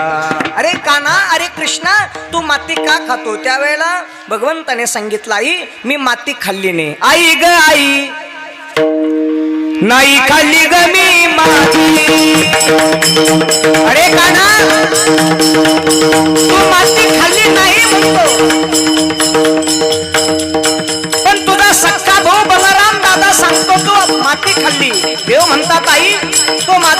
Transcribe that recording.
अरे काना अरे कृष्णा तू माती का खातो? त्यावेळेला भगवंताने सांगितलं आई मी माती खाल्ली नाही. आई ग आई. नाही खाल्ली ग मी माती. अरे काना तू माती खाल्ली नाही पण तुझा सख्खा भाऊ बलराम दादा सांगतो तू माती खाल्ली. देव म्हणतात आई तो माती